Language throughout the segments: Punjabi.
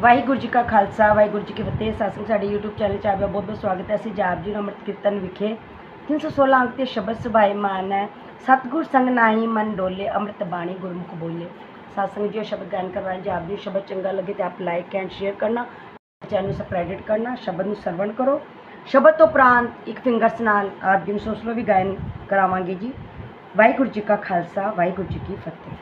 ਵਾਹਿਗੁਰੂ ਜੀ ਕਾ ਖਾਲਸਾ, ਵਾਹਿਗੁਰੂ ਜੀ ਕੀ ਫਤਿਹ। ਸਾਸਨ ਸਾਡੇ YouTube ਚੈਨਲ 'ਚ ਆਪਦਾ ਬਹੁਤ ਬਹੁਤ ਸਵਾਗਤ ਹੈ। ਅਸੀਂ ਜਾਪ ਜੀ ਨੂੰ ਅੰਮ੍ਰਿਤ ਕੀਰਤਨ ਵਿਖੇ 316 ਅੰਕ ਤੇ ਸ਼ਬਦ ਸੁਭਾਏ ਮਾਨ ਹੈ। ਸਤਿਗੁਰ ਸੰਗ ਨਾਹੀ ਮਨ ਡੋਲੇ, ਅੰਮ੍ਰਿਤ ਬਾਣੀ ਗੁਰਮੁਖ ਬੋਲੇ। ਸਾਸਨ ਜੀ, ਉਹ ਸ਼ਬਦ ਗਾਇਨ ਕਰਵਾਏ ਜੇ ਆਪ ਜੀ ਨੂੰ ਸ਼ਬਦ ਚੰਗਾ ਲੱਗੇ ਤੇ ਆਪ ਲਾਈਕ ਐਂਡ ਸ਼ੇਅਰ ਕਰਨਾ। ਚੈਨਲ ਨੂੰ ਸਬਸਕ੍ਰਾਈਬ ਕਰਨਾ, ਸ਼ਬਦ ਨੂੰ ਸਰਵਣ ਕਰੋ। ਸ਼ਬਦ ਤੋਂ ਉਪਰੰਤ ਇੱਕ ਫਿੰਗਰਸ ਨਾਲ ਆਪ ਜੀ ਨੂੰ ਸੋਸਲੋ ਵੀ ਗਾਇਨ ਕਰਾਵਾਂਗੇ ਜੀ। ਵਾਹਿਗੁਰੂ ਜੀ ਕਾ ਖਾਲਸਾ, ਵਾਹਿਗੁਰੂ ਜੀ ਕੀ ਫਤਿਹ।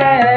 Yeah.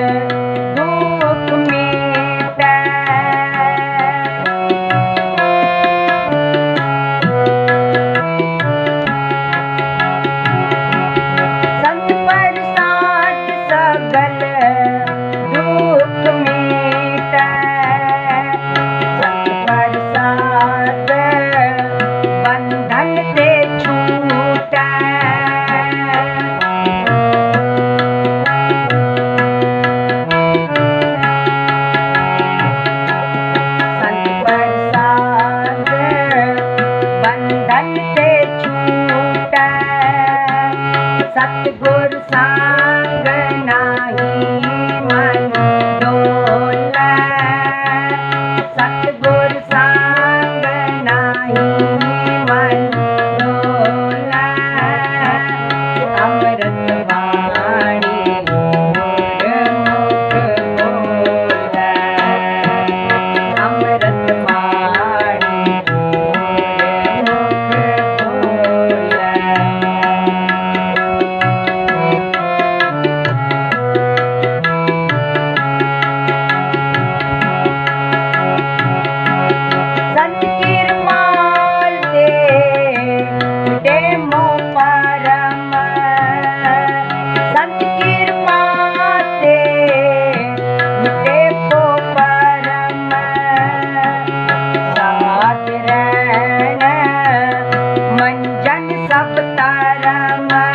Bye.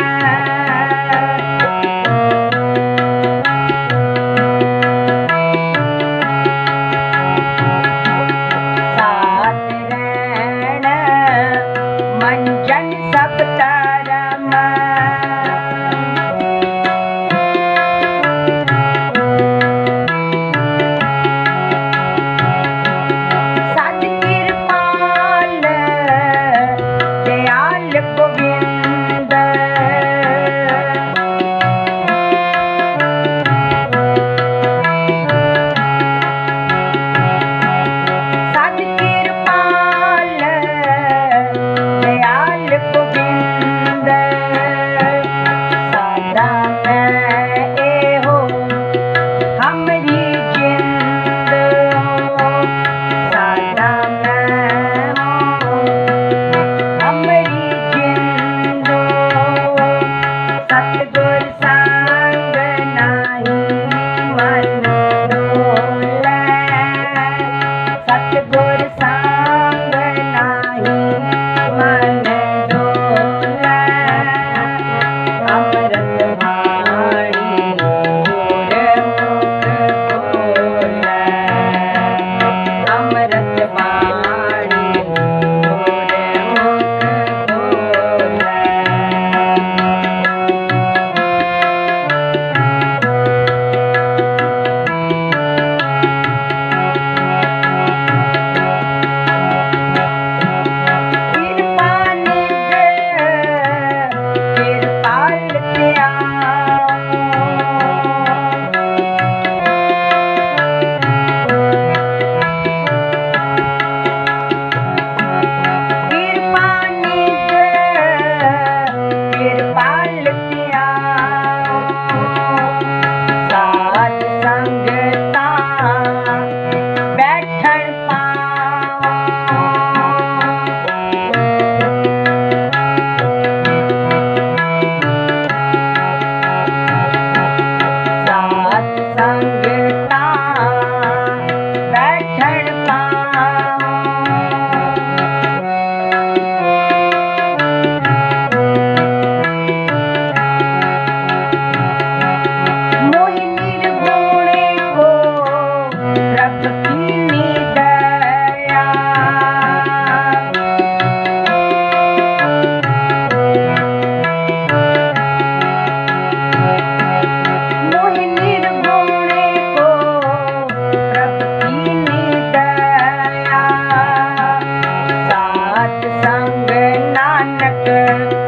already Música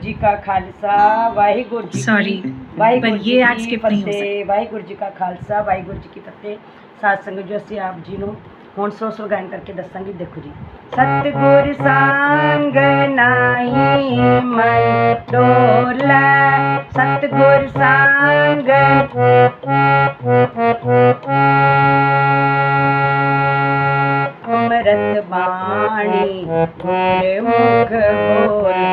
ਜੀ ਕਾ ਖਾਲਸਾ ਵਾਹਿਗੁਰੂ ਜੀ ਸੌਰੀ ਵਾਹਿਗੁਰੂ ਪਰ ਇਹ ਅੱਜ ਸਕਿਪ ਨਹੀਂ ਹੋ ਸਕਦਾ। ਵਾਹਿਗੁਰੂ ਜੀ ਕਾ ਖਾਲਸਾ ਵਾਹਿਗੁਰੂ ਜੀ ਕੀ ਫਤਿਹ। ਸਾਧ ਸੰਗਤ ਜੋ ਅਸੀਂ ਆਪ ਜੀ ਨੂੰ ਹੁਣ ਸੋ ਸੋ ਗਾਇਨ ਕਰਕੇ ਦੱਸਾਂਗੀ ਦੇਖੋ ਜੀ। ਸਤਗੁਰ ਸੰਗ ਨਾਹੀ ਮਨ ਡੋਲਾ। ਸਤਗੁਰ ਸੰਗ ਬਾਣੀ ਮੁਖ ਬੋਲ।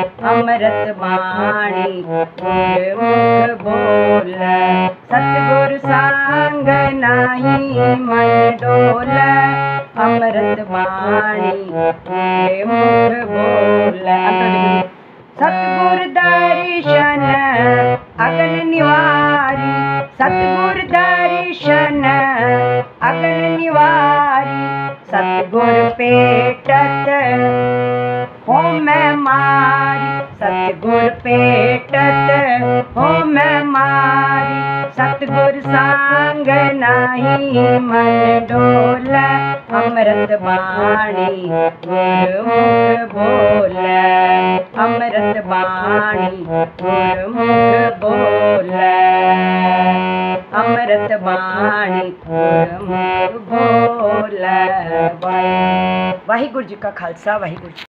ਅੰਮ੍ਰਿਤ ਬਾਣੀ ਗੁਰਮੁਖ ਬੋਲ, ਸਤਿਗੁਰ ਸੰਗ ਨਾਹੀ ਮਨ ਡੋਲ। ਅੰਮ੍ਰਿਤ ਬਾਣੀ ਗੁਰਮੁਖ ਬੋਲ। ਅੰਤਰ ਸਤਿਗੁਰ ਦਰਸ਼ਨ, ਅਗਨ ਨਿਵਾਰੀ। ਸਤਿਗੁਰ ਦਰਸ਼ਨ, ਅਗਨ ਨਿਵਾਰੀ। ਸਤਿਗੁਰ ਪੇਟਤ ਹੋ ਮੈਂ ਮਾਂ ਸਤਿਗੁਰ ਹੋ ਮੈਂ ਮਾਰੀ, ਸਤਿਗੁਰ ਸੰਗ ਨਹੀਂ ਮਨ ਡੋਲ, ਅੰਮ੍ਰਿਤ ਬਾਣੀ ਗੁਰਮੁਖ ਬੋਲ, ਅੰਮ੍ਰਿਤ ਬਾਣੀ ਗੁਰਮੁਖ ਬੋਲ, ਅੰਮ੍ਰਿਤ ਬਾਣੀ ਗੁਰਮੁਖ ਬੋਲ ਵਾਹਿਗੁਰੂ ਜੀ ਕਾ ਖਾਲਸਾ, ਵਾਹਿਗੁਰੂ ਜੀ